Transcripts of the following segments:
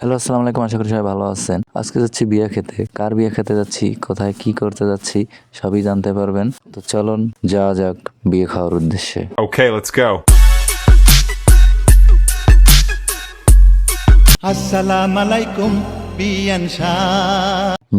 Hello আসসালামু আলাইকুম আশা করি সবাই ভালো আছেন। আজকে যাচ্ছি বিয়া খেতে। কার বিয়া খেতে যাচ্ছি কোথায় কি করতে যাচ্ছি সবই জানতে পারবেন। তো চলুন যাওয়া যাক বিয়ে খাওয়ার উদ্দেশ্যে। ওকে লেটস গো আসসালামু আলাইকুম।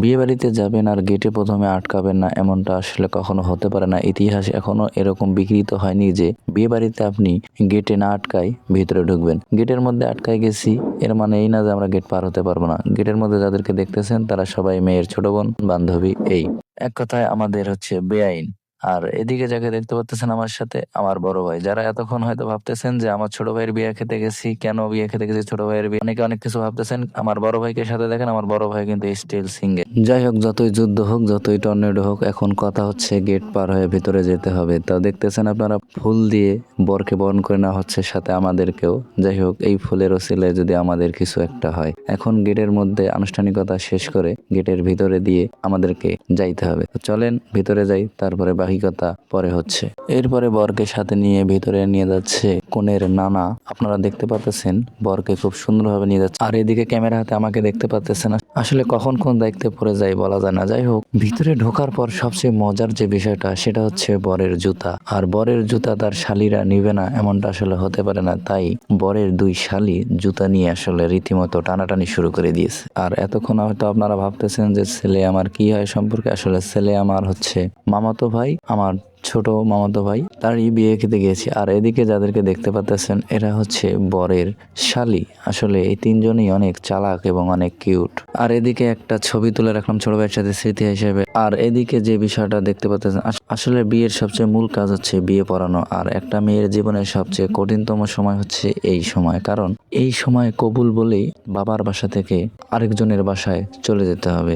বিয়ে বাড়িতে যাবেন আর গেটে প্রথমে আটকাবেন না, এমনটা আসলে কখনো হতে পারে না। ইতিহাস এখনও এরকম বিকৃত হয়নি যে বিয়ে বাড়িতে আপনি গেটে না আটকায় ভিতরে ঢুকবেন। গেটের মধ্যে আটকায় গেছি, এর মানে এই না যে আমরা গেট পার হতে পারব না। গেটের মধ্যে যাদেরকে দেখতেছেন, তারা সবাই মেয়ের ছোট বোন, বান্ধবী, এই। এক কথায় আমাদের হচ্ছে বেআইন। আর এদিকে যাকে দেখতে পাচ্ছেন আমার সাথে, আমার বড় ভাই। যারা এতক্ষণ হয়তো ভাবতেছেন যে আমার ছোট ভাইয়ের বিয়ে খেতে গেছি, কেন বিয়ে খেতে গেছি ছোট ভাইয়ের বিয়ে? অনেকে অনেক কিছু ভাবতেছেন। আমার বড় ভাইকে সাথে দেখেন, আমার বড় ভাই কিন্তু স্টিল সিঙ্গেল যাই হোক, যতই যুদ্ধ হোক, যতই টর্নেডো হোক, এখন কথা হচ্ছে গেট পার হয়ে ভিতরে যেতে হবে। তা দেখতেছেন আপনারা, ফুল দিয়ে বরকে বরণ করে নেওয়া হচ্ছে সাথে আমাদেরকেও। যাই হোক, এই ফুলের ওসিলে যদি আমাদের কিছু একটা হয়। এখন গেটের মধ্যে আনুষ্ঠানিকতা শেষ করে গেটের ভিতরে দিয়ে আমাদেরকে যাইতে হবে। চলেন, ভিতরে যাই, তারপরে কথা পরে হচ্ছে। এরপরে বরকে সাথে নিয়ে ভিতরে নিয়ে যাচ্ছে কনের নানা আপনারা দেখতে পাচ্ছেন বরকে খুব সুন্দরভাবে নিয়ে যাচ্ছে। আর এদিকে ক্যামেরা হাতে আমাকে দেখতে পাচ্ছেন আসলে কখন কোন দায়িত্বে পড়ে যায় বলা যায় না। যাই হোক, ভিতরে ঢোকার পর সবচেয়ে মজার যে বিষয়টা, সেটা হচ্ছে বরের জুতা। আর বরের জুতা তার শালিরা নিবে না, এমনটা আসলে হতে পারে না। তাই বরের দুই শালি জুতা নিয়ে আসলে রীতিমতো টানাটানি শুরু করে দিয়েছে। আর এতক্ষণ হয়তো আপনারা ভাবতেছেন যে ছেলে আমার কি হয় সম্পর্কে। আসলে ছেলে আমার হচ্ছে মামাতো ভাই, আমার ছোট মামাতো ভাই তারই বিয়ে খেতে গিয়েছি। আর এদিকে যাদেরকে দেখতে পাচ্ছেন এরা হচ্ছে বরের শালি। আসলে এই তিনজনই অনেক চালাক এবং অনেক কিউট। আর এদিকে একটা ছবি তুলে রাখলাম ছোট ভাইয়ের সাথে স্মৃতি হিসেবে। আর এদিকে যে বিষয়টা দেখতে পাচ্ছেন আসলে বিয়ের সবচেয়ে মূল কাজ হচ্ছে বিয়ে পড়ানো। আর একটা মেয়ের জীবনের সবচেয়ে কঠিনতম সময় হচ্ছে এই সময়। কারণ এই সময় কবুল বলেই বাবার বাসা থেকে আরেকজনের বাসায় চলে যেতে হবে।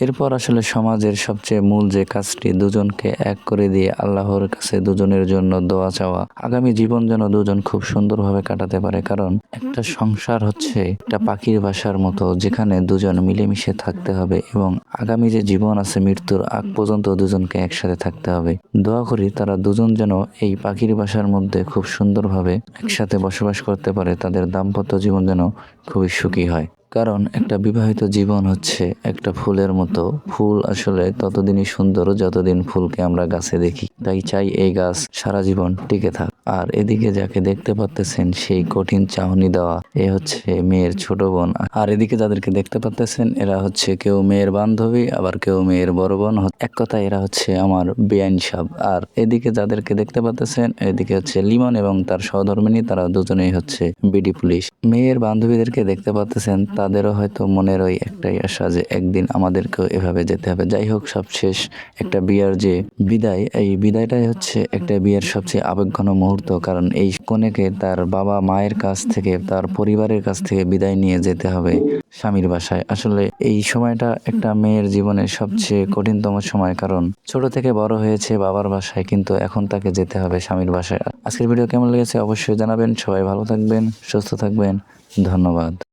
এরপর আসলে সমাজের সবচেয়ে মূল যে কাজটি দুজনকে এক করে দিয়ে আল্লাহর কাছে দুজনের জন্য দোয়া চাওয়া। আগামী জীবন যেন দুজন খুব সুন্দরভাবে কাটাতে পারে কারণ একটা সংসার হচ্ছে একটা পাখির বাসার মতো যেখানে দুজন মিলেমিশে থাকতে হবে এবং আগামী যে জীবন আছে মৃত্যুর আগ পর্যন্ত দুজনকে একসাথে থাকতে হবে। দোয়া করি তারা দুজন যেন এই পাখির বাসার মধ্যে খুব সুন্দরভাবে একসাথে বসবাস করতে পারে তাদের দাম্পত্য জীবন যেন খুবই সুখী হয়। কারণ একটা বিবাহিত জীবন হচ্ছে একটা ফুলের মতো। ফুল আসলে ততদিনই সুন্দর যতদিন ফুলকে আমরা গাছে দেখি। তাই চাই এই গাছ সারা জীবন টিকে থাক। আর এদিকে যাকে দেখতে পাচ্তেছেন সেই কঠিন চাহনি দেওয়া, এ হচ্ছে মেয়ের ছোট বোন। আর এদিকে যাদেরকে দেখতে পাচ্তেছেন এরা হচ্ছে কেউ মেয়ের বান্ধবী, আবার কেউ মেয়ের বড় বোন। এক কথায় এরা হচ্ছে আমার বেআইন সাহ আর এদিকে যাদেরকে দেখতে পাচ্তেছেন এদিকে হচ্ছে লিমন এবং তার সহধর্মিনী, তারা দুজনেই হচ্ছে বিডি পুলিশ। মেয়ের বান্ধবীদেরকে দেখতে পাচ্তেছেন তাদেরও হয়তো মনের ওই একটাই আশা যে একদিন আমাদেরকেও এভাবে যেতে হবে। যাই হোক, সবশেষ একটা বিয়ার যে বিদায়, এই বিদায়টাই হচ্ছে একটা বিয়ের সবচেয়ে আবেগঘন মুহূর্ত। কারণ এই কনেকে তার বাবা মায়ের কাছ থেকে, তার পরিবারের কাছ থেকে বিদায় নিয়ে যেতে হবে স্বামীর বাসায়। আসলে এই সময়টা একটা মেয়ের জীবনের সবচেয়ে কঠিনতম সময়। কারণ ছোট থেকে বড় হয়েছে বাবার বাসায়, কিন্তু এখন তাকে যেতে হবে স্বামীর বাসায়। আজকের ভিডিও কেমন লেগেছে অবশ্যই জানাবেন। সবাই ভালো থাকবেন, সুস্থ থাকবেন। ধন্যবাদ।